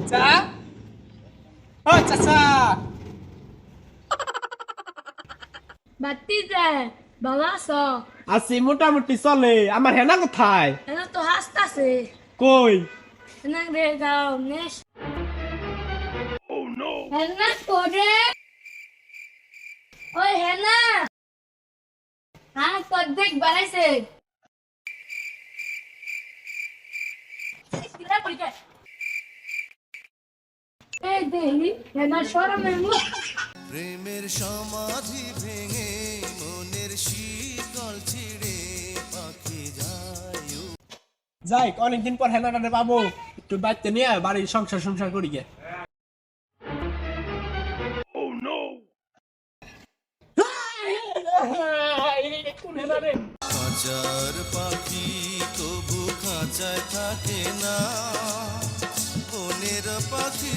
চা ও চাচা বাতি যায় ভালো আছো আছি মোটামুটি চলে আমার হেনা কোথায় এনে তো হাসতাছে কই এনে রে যাও হেনা করে ওই হেনা হ্যাঁ বাড়াইছে এই দেহি হেনা সরমের প্রেমের সমাধি ভেঙে মনের শীতল ছিড়ে পাখি যায় যাই অনেকদিন পর হেনাটারে পাবো একটু বাড়িতে নিয়ে বাড়ির সংসার সংসার করি গে। কোন খাঁচার পাখি তবু খাঁচায় থাকে না। বনের পাখি